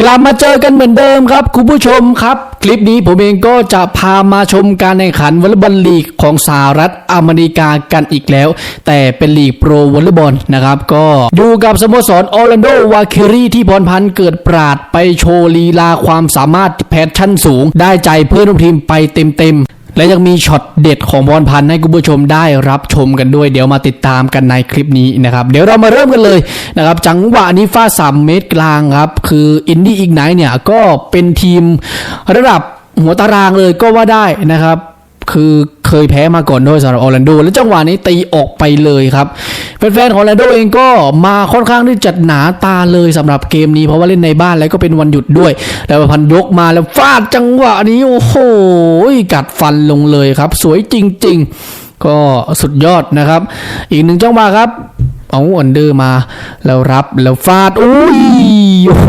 กลับมาเจอกันเหมือนเดิมครับคุณผู้ชมครับ คลิปนี้ผมเองก็จะพามาชมการแข่งขันวอลเลย์บอลลีกของสหรัฐอเมริกากันอีกแล้ว แต่เป็นลีกโปรวอลเลย์บอลนะครับ ก็อยู่กับสโมสรออร์แลนโดวาคิรีที่พรพันธ์เกิดปราดไปโชว์ลีลาความสามารถแพชชั่นสูง ได้ใจเพื่อนร่วมทีมไปเต็มๆ และยังมีช็อตเด็ดของพรพันธ์ให้คุณผู้ชมได้รับชมกันด้วย เดี๋ยวมาติดตามกันในคลิปนี้นะครับ เดี๋ยวเรามาเริ่มกันเลยนะครับ จังหวะนี้ฟาสามเมตรกลางครับ คืออินดี้อีกไนเนี่ยก็เป็นทีมระดับหัวตารางเลยก็ว่าได้นะครับ คือเคยแพ้มาก่อนด้วยสำหรับออร์แลนโดแล้วจังหวะนี้ตีออกไปเลยครับแฟนๆของออร์แลนโดเองก็มาค่อนข้างที่จะหนาตาเลยสำหรับเกมนี้เพราะว่าเล่นในบ้านแล้วก็เป็นวันหยุดด้วย แล้วพันยกมาแล้วฟาดจังหวะนี้โอ้โหกัดฟันลงเลยครับ สวยจริง ๆ ก็สุดยอดนะครับ อีกหนึ่งจังหวะครับเอาอันเดอร์มา แล้วรับแล้วฟาดอุ้ยโอ้โห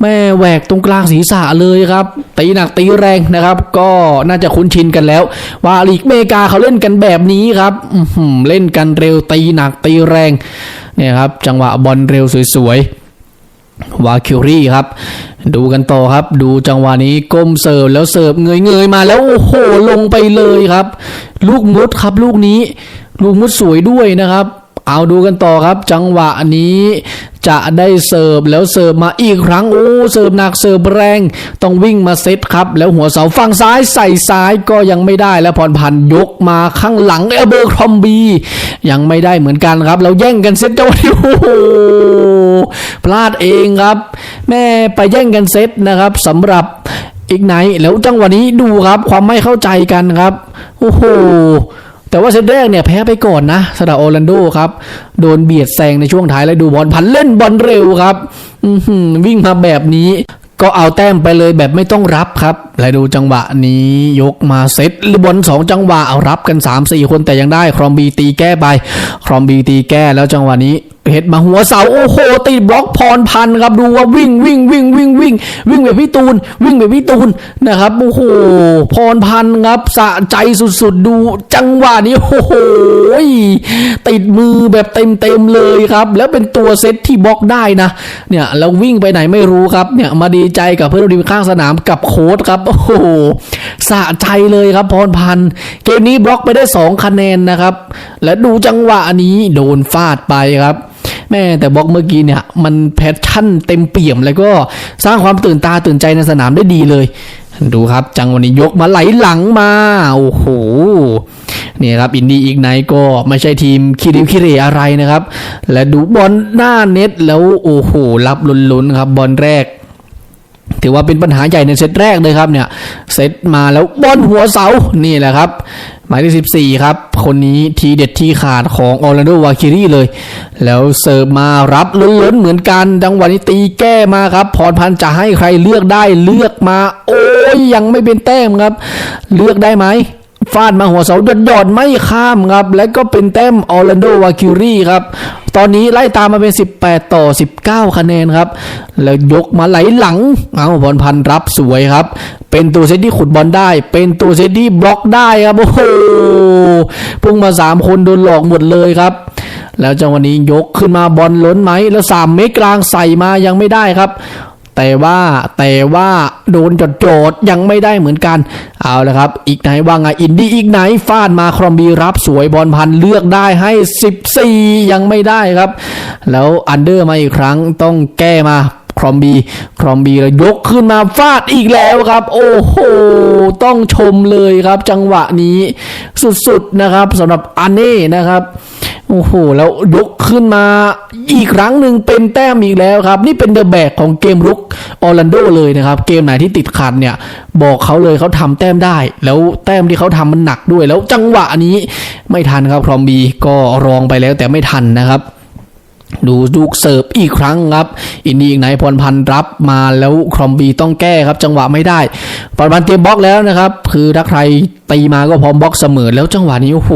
แม่แหวกตรงกลางศีรษะเลยครับตีหนักตีแรงนะครับ ก็น่าจะคุ้นชินกันแล้ว ว่าลีกเมกาเขาเล่นกันแบบนี้ครับเล่นกันเร็วตีหนักตีแรงเนี่ยครับ จังหวะบอลเร็วสวยๆวาคิวรี่ครับ ดูกันต่อครับ ดูจังหวะนี้ก้มเสิร์ฟแล้วเสิร์ฟเงยเงยๆมาแล้วโอ้โหลงไปเลยครับ ลูกมุดครับ ลูกนี้ ลูกมุดสวยด้วยนะครับ เอาดูกันต่อครับ จังหวะนี้จะได้เสิร์ฟแล้วเสิร์ฟมาอีกครั้งโอ้เสิร์ฟหนักเสิร์ฟแรง ต้องวิ่งมาเซตครับ แล้วหัวเสาฝั่งซ้ายใส่ซ้ายก็ยังไม่ได้แล้วพรพันธ์ยกมาข้างหลังเอเบอร์ครอมบียังไม่ได้เหมือนกันครับแล้วแย่งกันเซตเจ้าหนี้โอ้โหพลาดเองครับ แม่ไปแย่งกันเซตนะครับสำหรับอีกไหนแล้วจังหวะนี้ดูครับความไม่เข้าใจกันครับโอ้โห แต่ว่าเซตแรกเนี่ยแพ้ไปก่อนนะสำหรับออร์แลนโดครับ โดนเบียดแซงในช่วงท้ายแล้วดูบอลพันเล่นบอลเร็วครับวิ่งมาแบบนี้ก็เอาแต้มไปเลยแบบไม่ต้องรับครับ แล้วดูจังหวะนี้ยกมาเซตบอลสองจังหวะเอารับกัน 3 4 คนแต่ยังได้ ครอมบีตีแก้ไป ครอมบีตีแก้แล้วจังหวะนี้ เห็ดมาหัวเสาโอ้โหติดบล็อกพรพันครับดูว่าวิ่งวิ่งวิ่งวิ่งวิ่งวิ่งแบบพี่ตูน วิ่งแบบพี่ตูนนะครับโอ้โหพรพันครับสะใจสุดๆดูจังหวะนี้โอ้โหติดมือแบบเต็มเต็มๆเลยครับ แล้วเป็นตัวเซตที่บล็อกได้นะ เนี่ยแล้ววิ่งไปไหนไม่รู้ครับเนี่ยมาดีใจกับเพื่อนทีมข้างสนามกับโค้ดครับโอ้โหสะใจเลยครับพรพันเกมนี้บล็อกไปได้สองคะแนนนะครับ และดูจังหวะนี้โดนฟาดไปครับ แม่แต่บล็อกเมื่อกี้เนี่ยมันแพชชั่นเต็มเปี่ยมแล้วก็สร้างความตื่นตาตื่นใจในสนามได้ดีเลย ดูครับ จังวันนี้ยกมาไหลหลังมา โอ้โหเนี่ยครับอินดี้อีกไนก็ไม่ใช่ทีมคิริวคิเรอะไรนะครับ และดูบอลหน้าเน็ตแล้วโอ้โหรับลุ้นๆครับบอลแรกถือว่าเป็นปัญหาใหญ่ในเซตแรกเลยครับเนี่ย เซตมาแล้วบอลหัวเสา นี่แหละครับ หมายที่14 ครับ คนนี้ทีเด็ดที่ขาดของออร์แลนโดวาคิรีเลย แล้วเสิร์ฟมารับล้นๆเหมือนกันดังวันนี้ตีแก้มาครับ พรพันธ์จะให้ใครเลือกได้เลือกมา โอ้ยยังไม่เป็นแต้มครับ เลือกได้ไหมฟาดมาหัวเสาหยดดอดๆไม่ข้ามครับ และก็เป็นแต้มออร์แลนโดวาคิรีครับ ตอนนี้ไล่ตามมาเป็น 18 ต่อ 19 คะแนนครับ แล้วยกมาไหลหลัง เอาบอลพันรับสวยครับ เป็นตัวเซตที่ขุดบอลได้ เป็นตัวเซตที่บล็อกได้ครับ โอ้โห พุ่งมา 3 คนโดนหลอกหมดเลยครับ แล้วจังหวะนี้ยกขึ้นมาบอลล้นไหม แล้ว 3 เมตรกลางใส่มายังไม่ได้ครับ แต่ว่าแต่ว่าโดนจดโจดยังไม่ได้เหมือนกัน เอาละครับ อีกไหนว่าไงอินดี้อีกไหนฟาดมาครอมบีรับสวยบอลพันเลือกได้ให้ 14 ยังไม่ได้ครับ แล้วอันเดอร์มาอีกครั้งต้องแก้มาครอมบีครอมบีแล้วยกขึ้นมาฟาดอีกแล้วครับ โอ้โห ต้องชมเลยครับ จังหวะนี้สุดๆนะครับสำหรับอันเน่นะครับ โอ้โห แล้วยกขึ้นมาอีกครั้งหนึ่งเป็นแต้มอีกแล้วครับ นี่เป็นเดอะแบกของเกมรุกออร์แลนโดเลยนะครับ เกมไหนที่ติดขัดเนี่ย บอกเขาเลยเขาทำแต้มได้ แล้วแต้มที่เขาทำมันหนักด้วย แล้วจังหวะนี้ไม่ทันครับพรอมบีก็รองไปแล้วแต่ไม่ทันนะครับ ดูลูกเสิร์ฟอีกครั้งครับ อินดี้อีกไหนพรพันธ์รับมาแล้วครอมบีต้องแก้ครับ จังหวะไม่ได้พรพันธ์เตรียมบล็อกแล้วนะครับ คือถ้าใครตีมาก็พร้อมบล็อกเสมอแล้วจังหวะนี้โอ้โห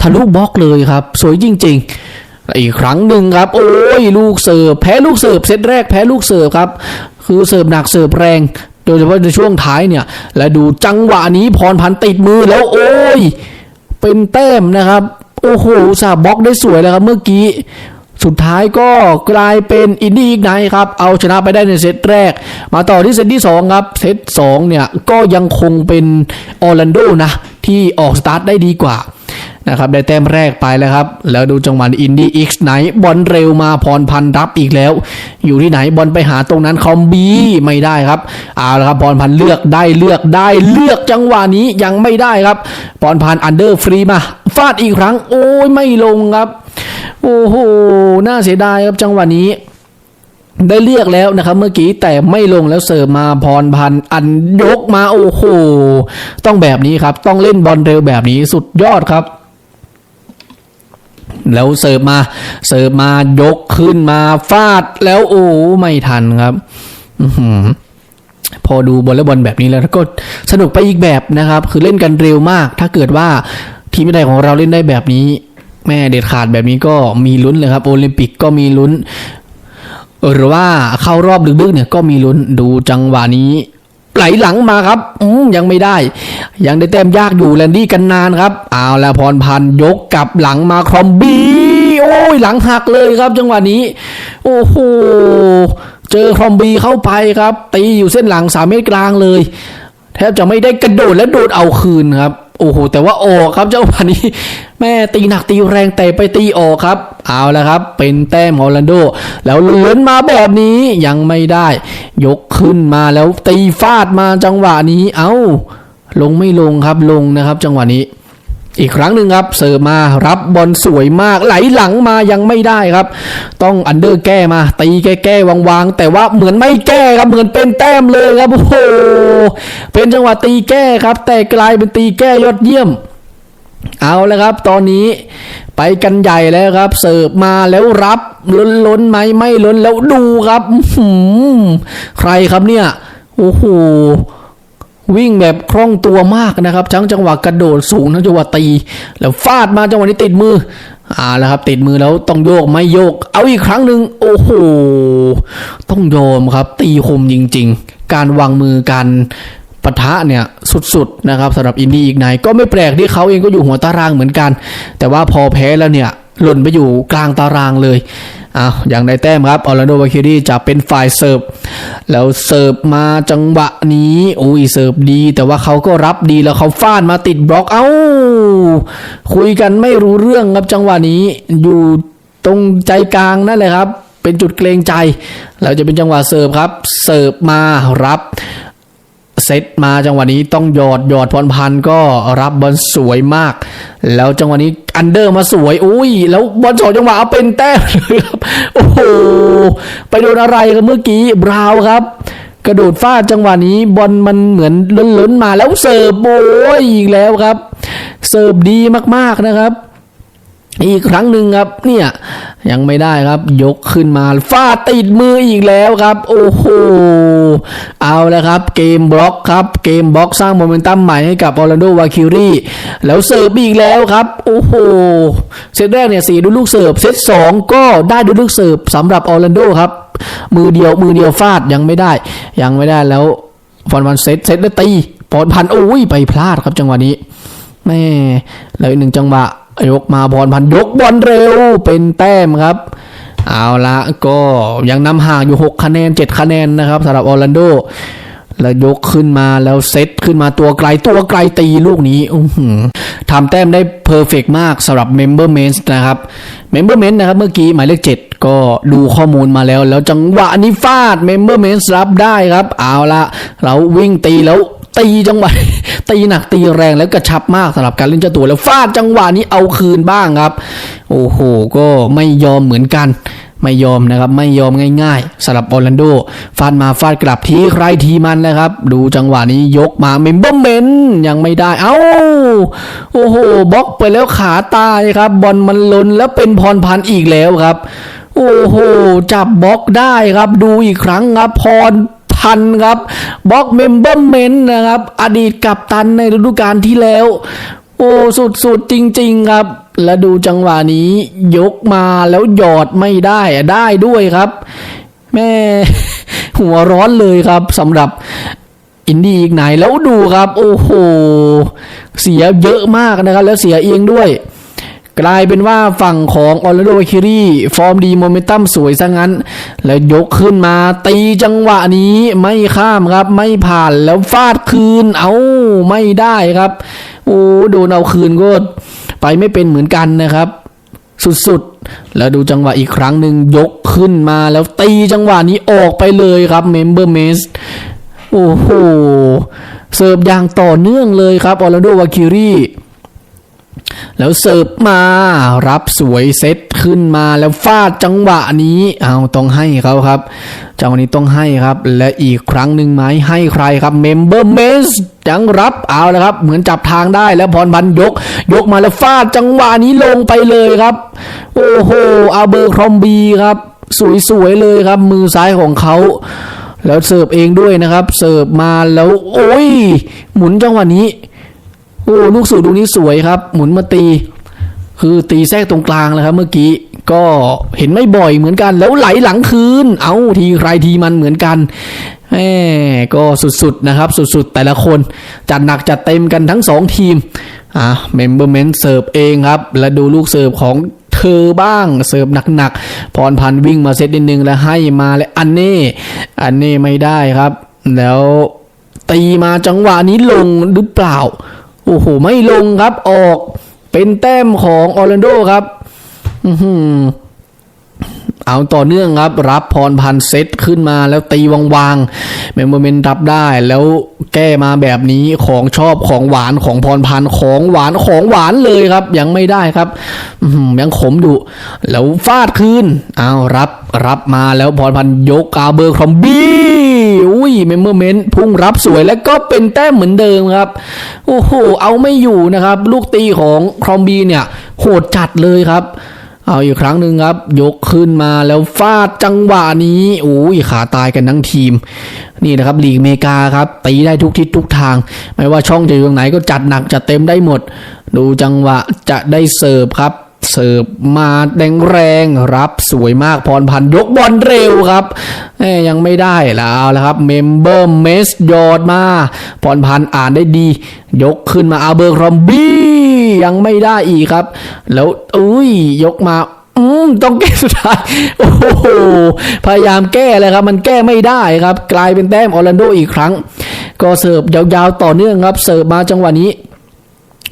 ทะลุบล็อกเลยครับ สวยจริง ๆ อีกครั้งหนึ่งครับ โอ้ยลูกเสิร์ฟแพ้ลูกเสิร์ฟเซตแรกแพ้ลูกเสิร์ฟครับ คือเสิร์ฟหนักเสิร์ฟแรง โดยเฉพาะในช่วงท้ายเนี่ย และดูจังหวะนี้พรพันธ์ติดมือแล้วโอ้ยเป็นแต้มนะครับโอ้โหสาบล็อกได้สวยแล้วครับเมื่อกี้ สุดท้ายก็กลายเป็นอินดี้อีกไนครับ เอาชนะไปได้ในเซตแรก มาต่อที่เซตที่ 2 ครับ เซต2เนี่ยก็ยังคงเป็นออร์แลนโดนะ ที่ออกสตาร์ทได้ดีกว่านะครับได้แต้มแรกไปแล้วครับ แล้วดูจังหวะอินดี้อีกไนบอลเร็วมาพรพันรับอีกแล้ว อยู่ที่ไหนบอลไปหาตรงนั้นคอมบีไม่ได้ครับเอาละครับพรพันเลือกได้เลือกได้เลือกจังหวะนี้ยังไม่ได้ครับพรพันอันเดอร์ฟรีมาฟาดอีกครั้ง โอ้ยไม่ลงครับ โอ้โห น่าเสียดายครับจังหวะนี้ ได้เลือกแล้วนะครับ เมื่อกี้แต่ไม่ลงแล้วเสิร์ฟมาพรพันอันยกมาโอ้โหต้องแบบนี้ครับ ต้องเล่นบอลเร็วแบบนี้สุดยอดครับแล้วเสิร์ฟมาเสิร์ฟมายกขึ้นมาฟาดแล้วโอ้ไม่ทันครับพอดูบอลและบอลแบบนี้แล้วก็สนุกไปอีกแบบนะครับ คือเล่นกันเร็วมาก ถ้าเกิดว่าทีมใดของเราเล่นได้แบบนี้ แม่เด็ดขาดแบบนี้ก็มีลุ้นเลยครับ โอลิมปิกก็มีลุ้น หรือว่าเข้ารอบลึกๆเนี่ยก็มีลุ้นดูจังหวะนี้ไหลหลังมาครับอืยังไม่ได้ ยังได้แต้มยากอยู่แลนดี้กันนานครับเอาละพรพันธ์ยกกลับหลังมาครอมบีโอ้ยหลังหักเลยครับ จังหวะนี้ โอ้โหเจอครอมบีเข้าไปครับ ตีอยู่เส้นหลังสามเมตรกลางเลย แทบจะไม่ได้กระโดดและโดดเอาคืนครับ โอ้โหแต่ว่าออกครับเจ้าพันนี้ แม่ตีหนักตีแรงแต่ไปตีออกครับ เอาแล้วครับ เป็นแต้มออร์แลนโด แล้วล้นมาแบบนี้ยังไม่ได้ ยกขึ้นมาแล้วตีฟาดมาจังหวะนี้ เอ้า ลงไม่ลงครับลงนะครับ จังหวะนี้ อีกครั้งหนึ่งครับเสิร์ฟมารับบอลสวยมาก ไหลหลังมายังไม่ได้ครับ ต้องอันเดอร์แก้มา ตีแก้แก้วางวางๆแต่ว่าเหมือนไม่แก้ครับเหมือนเป็นแต้มเลยครับโอ้โหเป็นจังหวะตีแก้ครับ แต่กลายเป็นตีแก้ยอดเยี่ยม เอาแล้วครับ ตอนนี้ไปกันใหญ่แล้วครับ เสิร์ฟมาแล้วรับล้นล้นไหมไม่ล้นแล้วดูครับใครครับเนี่ยโอ้โห วิ่งแบบคล่องตัวมากนะครับทั้งจังหวะกระโดดสูงทั้งจังหวะตี แล้วฟาดมาจังหวะนี้ติดมืออ่าแล้วครับติดมือแล้วต้องโยกไม่โยก เอาอีกครั้งหนึ่งโอ้โหต้องยอมครับ ตีคมจริง ๆ การวางมือการปะทะเนี่ยสุดๆนะครับสำหรับอินดี้อีกไนก็ไม่แปลกที่เขาเองก็อยู่หัวตารางเหมือนกัน แต่ว่าพอแพ้แล้วเนี่ยหล่นไปอยู่กลางตารางเลย อ้าวอย่างได้แต้มครับออร์แลนโดวาคิรีจะเป็นฝ่ายเสิร์ฟ แล้วเสิร์ฟมาจังหวะนี้อุ้ยเสิร์ฟดี แต่ว่าเขาก็รับดีแล้วเขาฟาดมาติดบล็อกเอ้า คุยกันไม่รู้เรื่องครับจังหวะนี้ อยู่ตรงใจกลางนั่นแหละครับ เป็นจุดเกรงใจ แล้วจะเป็นจังหวะเสิร์ฟครับ เสิร์ฟมารับ เซตมาจังหวะนี้ต้องหยอดหยอดพรพันธ์ก็รับบอลสวยมาก แล้วจังหวะนี้อันเดอร์มาสวย อุ้ย แล้วบอลสองจังหวะเอาเป็นแต้มเลยครับโอ้โหไปโดนอะไรครับเมื่อกี้บราวน์ครับ กระโดดฟาดจังหวะนี้บอลมันเหมือนล้นๆมาแล้วเสิร์ฟโอ้ยอีกแล้วครับ เสิร์ฟดีมากๆนะครับ อีกครั้งหนึ่งครับเนี่ยยังไม่ได้ครับ ยกขึ้นมาฟาดติดมืออีกแล้วครับ โอ้โหเอาแล้วครับ เกมบล็อกครับเกมบล็อกสร้างโมเมนตัมใหม่ให้กับออร์แลนโดวาคิรีแล้วเสิร์ฟอีกแล้วครับโอ้โหเซตแรกเนี่ยสี่ดูลูกเสิร์ฟเซตสองก็ได้ดูลูกเสิร์ฟสำหรับออร์แลนโดครับ มือเดียวมือเดียวฟาดยังไม่ได้ ยังไม่ได้แล้วฟอนวันเซตเซตแล้ตีปอนพันโอ้ยไปพลาดครับจังหวะนี้แม่แล้วอีกหนึ่งจังหวะ ยกมาพรพันยกบอลเร็วเป็นแต้มครับ เอาละก็ยังนำห่างอยู่ 6 คะแนน 7 คะแนนนะครับสำหรับออร์แลนโดแล้วยกขึ้นมาแล้วเซตขึ้นมาตัวไกลตัวไกลตีลูกนี้ทำแต้มได้เพอร์เฟกมากสำหรับเมมเบอร์เมนส์นะครับเมมเบอร์เมนส์นะครับเมื่อกี้หมายเลข7 ก็ดูข้อมูลมาแล้ว แล้วจังหวะนี้ฟาดเมมเบอร์เมนส์รับได้ครับ เอาละเราวิ่งตีแล้ว ตีจังหวะตีหนักตีแรงแล้วกระชับมากสำหรับการเล่นเจ้าตัวแล้วฟาดจังหวะนี้เอาคืนบ้างครับ โอ้โห ก็ไม่ยอมเหมือนกัน ไม่ยอมนะครับ ไม่ยอมง่ายๆสำหรับออร์แลนโดฟาดมาฟาดกลับทีใครทีมันนะครับ ดูจังหวะนี้ยกมาเมมเบอร์เมนยังไม่ได้ เอ้า โอ้โหบล็อกไปแล้วขาตายครับ บอลมันลนแล้วเป็นพรพันธ์อีกแล้วครับ โอ้โห จับบล็อกได้ครับ ดูอีกครั้งครับพร พันธ์ครับบล็อกเมมเบอร์เมนนะครับ อดีตกัปตันในฤดูกาลที่แล้ว โอ้สุดๆจริง ๆ ครับ แล้วดูจังหวะนี้ยกมาแล้วหยอดไม่ได้อะได้ด้วยครับ แม่หัวร้อนเลยครับสำหรับอินดี้อีกไหนแล้วดูครับ โอ้โห เสียเยอะมากนะครับ แล้วเสียเองด้วย กลายเป็นว่าฝั่งของออร์แลนโดคิรีฟอร์มดีโมเมนตัมสวยซะงั้น แล้วยกขึ้นมาตีจังหวะนี้ไม่ข้ามครับ ไม่ผ่านแล้วฟาดคืนเอาไม่ได้ครับ โอ้โดนเอาคืนก็ไปไม่เป็นเหมือนกันนะครับ สุดๆ แล้วดูจังหวะอีกครั้งหนึ่งยกขึ้นมาแล้วตีจังหวะนี้ออกไปเลยครับเมมเบอร์เมสโอ้โหเสิร์ฟอย่างต่อเนื่องเลยครับออร์แลนโดวาคิรี แล้วเสิร์ฟมารับสวยเซตขึ้นมาแล้วฟาดจังหวะนี้เอาต้องให้เขาครับจังหวะนี้ต้องให้ครับ และอีกครั้งหนึ่งไหมให้ใครครับเมมเบอร์เมสยังรับเอาแล้วครับ เหมือนจับทางได้แล้วพรพันยก ยกมาแล้วฟาดจังหวะนี้ลงไปเลยครับ โอ้โหอาเบอร์ครอมบีครับ สวยๆเลยครับ มือซ้ายของเขาแล้วเสิร์ฟเองด้วยนะครับ เสิร์ฟมาแล้ว โอ้ย หมุนจังหวะนี้ โอ้ลูกสูตรดูนี้สวยครับ หมุนมาตี คือตีแทรกตรงกลางเลยครับ เมื่อกี้ก็เห็นไม่บ่อยเหมือนกัน แล้วไหลหลังคืน เอาทีใครทีมันเหมือนกันแหมก็สุดๆนะครับ สุดๆแต่ละคน จัดหนักจัดเต็มกันทั้งสองทีมอะเมมเบอร์เมนเสิร์ฟเองครับ และดูลูกเสิร์ฟของเธอบ้างเสิร์ฟหนักๆพรพันธ์วิ่งมาเซตนิดนึงแล้วให้มาและอันเน่อันเน่ไม่ได้ครับ แล้วตีมาจังหวะนี้ลงหรือเปล่า โอ้โห ไม่ลงครับออกเป็นแต้มของออร์แลนโดครับ อือหือ เอาต่อเนื่องครับ รับพรพันเซตขึ้นมาแล้วตีวางๆเมมโมเมนต์รับได้แล้วแก้มาแบบนี้ของชอบของหวานของพรพันของหวานของหวานเลยครับ ยังไม่ได้ครับยังขมดุแล้วฟาดคืนเอารับรับมาแล้วพรพันยกกาเบอร์ครอมบี้อุ้ยเมมเบอร์เมนต์พุ่งรับสวยแล้วก็เป็นแต้มเหมือนเดิมครับโอ้โหเอาไม่อยู่นะครับ ลูกตีของครอมบีเนี่ยโหดจัดเลยครับ เอาอีกครั้งหนึ่งครับ ยกขึ้นมาแล้วฟาดจังหวะนี้โอ้ยขาตายกันทั้งทีม นี่นะครับลีกเมกาครับตีได้ทุกทิศทุกทาง ไม่ว่าช่องจะอยู่ตรงไหนก็จัดหนักจัดเต็มได้หมด ดูจังหวะจะได้เสิร์ฟครับ เสิร์ฟมาแรงแรงรับสวยมากพรพันยกบอลเร็วครับยังไม่ได้แล้วแล้วครับเมมเบอร์เมสยอดมาพรพันอ่านได้ดี ยกขึ้นมาอาเบอร์ครอมบี้ยังไม่ได้อีกครับ แล้วอุ้ยยกมาอืมต้องแก้สุดท้าย โอ้โห พยายามแก้เลยครับ มันแก้ไม่ได้ครับ กลายเป็นแต้มออร์แลนโดอีกครั้ง ก็เสิร์ฟยาวๆต่อเนื่องครับ เสิร์ฟมาจังหวะนี้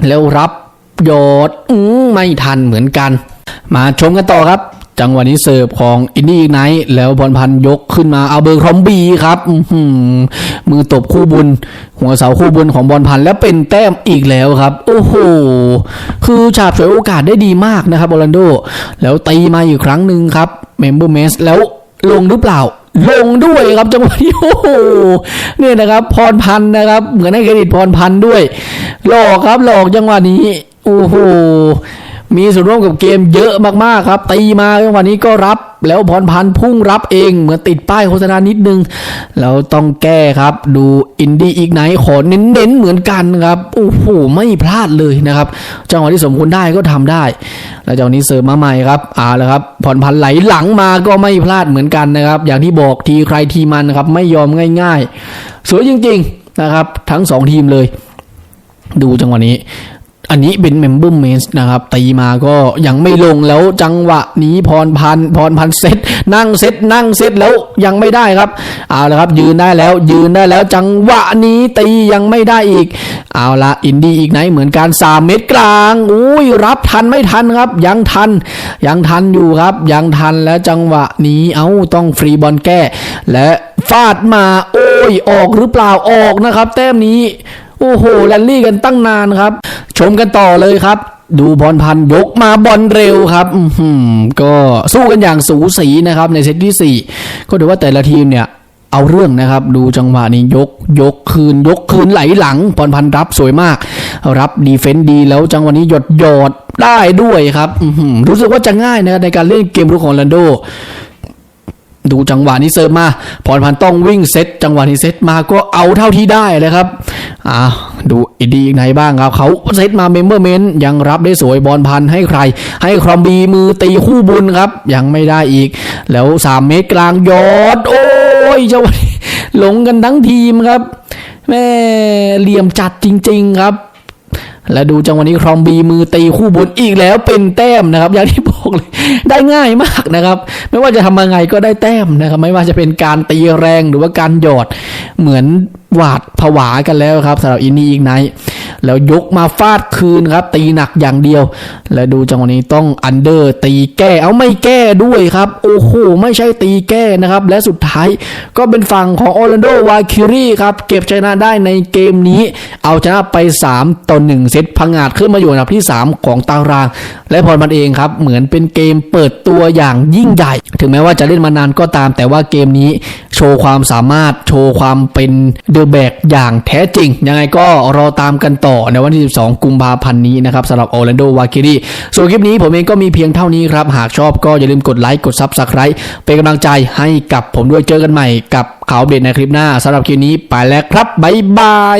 แล้วรับ ยดไม่ทันเหมือนกัน มาชมกันต่อครับ จังหวะนี้เสิร์ฟของอินดี้ไนท์แล้วพรพันธ์ยกขึ้นมาเอาเบอร์ครอมบีครับมือตบคู่บุญ หัวเสาคู่บุญของบอลพันธ์แล้วเป็นแต้มอีกแล้วครับ โอ้โห คือฉาบฉวยโอกาสได้ดีมากนะครับออร์แลนโด แล้วตีมาอีกครั้งหนึ่งครับเมมเบอร์เมสแล้วลงหรือเปล่าลงด้วยครับจังหวะนี้โอ้โหเนี่ยนะครับ พรพันธ์นะครับ เหมือนให้เครดิตพรพันธ์ด้วย หลอกครับหลอกจังหวะนี้ โอ้โห มีส่วนร่วมกับเกมเยอะมากๆครับ ตีมาจังหวะนี้ก็รับ แล้วพรพันธ์พุ่งรับเองเหมือนติดป้ายโฆษณานิดนึงแล้วต้องแก้ครับ ดูอินดี้อีกไหนขอเน้นๆเหมือนกันครับ โอ้โห ไม่พลาดเลยนะครับ จังหวะที่สมควรได้ก็ทำได้ แล้วจังหวะนี้เสริมมาใหม่ครับเอาและครับพรพันธ์ไหลหลังมาก็ไม่พลาดเหมือนกันนะครับ อย่างที่บอกทีใครทีมันครับ ไม่ยอมง่าย ๆ สวยจริง ๆนะครับ ทั้งสองทีมเลย ดูจังหวะนี้ อันนี้เป็นเมมเบอร์เมสนะครับ ตีมาก็ยังไม่ลงแล้วจังหวะนี้พรพันพรพันเซตนั่งเซตนั่งเซตแล้วยังไม่ได้ครับ เอาละครับยืนได้แล้วยืนได้แล้วจังหวะนี้ตียังไม่ได้อีก เอาละอินดี้อีกไหนเหมือนกันสามเมตรกลางอุ้ยรับทันไม่ทันครับ ยังทัน ยังทันอยู่ครับ ยังทันแล้วจังหวะนี้เอ้าต้องฟรีบอลแก้ และฟาดมาโอ้ยออกหรือเปล่าออกนะครับ แต้มนี้ โอ้โหแรลลี่กันตั้งนานครับ ชมกันต่อเลยครับ ดูบอลพันยกมาบอลเร็วครับอือหือก็สู้กันอย่างสูสีนะครับ ในเซตที่สี่ก็ถือว่าแต่ละทีมเนี่ยเอาเรื่องนะครับ ดูจังหวะนี้ยกยกคืน ยกคืนไหลหลังพรพันรับสวยมาก รับดีเฟนต์ดีแล้วจังหวะนี้หยดหยดได้ด้วยครับอื้อหือรู้สึกว่าจะง่ายนะในการเล่นเกมรุกของแลนโด ดูจังหวะนี้เสิร์ฟมาพรพันธ์ต้องวิ่งเซตจังหวะนี้เซตมาก็เอาเท่าที่ได้เลยครับอ่าดูอีดีอีกไหนบ้างครับ เขาเซตมาเมมเบอร์เมนต์ยังรับได้สวยบอลพันให้ใคร ให้ครอมบีมือตีคู่บุญครับ ยังไม่ได้อีก แล้ว3เมตรกลางยอด โอ้ยจังหวะนี้หลงกันทั้งทีมครับแม่เหลี่ยมจัดจริง ๆครับ และดูจังหวะนี้ครอมบีมือตีคู่บนอีกแล้วเป็นแต้มนะครับอย่างที่บอก เลยได้ง่ายมากนะครับ ไม่ว่าจะทำยังไงก็ได้แต้มนะครับ ไม่ว่าจะเป็นการตีแรงหรือว่าการหยอดเหมือนหวาดผวากันแล้วครับสำหรับอินนี่อีกไนแล้วยกมาฟาดคืนครับ ตีหนักอย่างเดียว และดูจังหวะนี้ต้องอันเดอร์ตีแก้เอาไม่แก้ด้วยครับ โอ้โห ไม่ใช่ตีแก้นะครับ และสุดท้ายก็เป็นฝั่งของออร์แลนโดวาคิรีครับเก็บชนะได้ในเกมนี้ เอาชนะไป 3 ต่อ 1 เซตพังงาดขึ้นมาอยู่อันดับที่ 3 ของตาราง และพอมันเองครับ เหมือนเป็นเกมเปิดตัวอย่างยิ่งใหญ่ ถึงแม้ว่าจะเล่นมานานก็ตาม แต่ว่าเกมนี้โชว์ความสามารถโชว์ความเป็นเดอะแบกอย่างแท้จริง ยังไงก็รอตามกันต่อในวันที่ 12 กุมภาพันธ์นี้นะครับสำหรับออร์แลนโดวาคิรีส่วนคลิปนี้ผมเองก็มีเพียงเท่านี้ครับ หากชอบก็อย่าลืมกดไลค์กด Subscribe เป็นกำลังใจให้กับผมด้วยเจอกันใหม่กับข่าวอัปเดในคลิปหน้าสำหรับคลิปนี้ไปแล้วครับบ๊ายบาย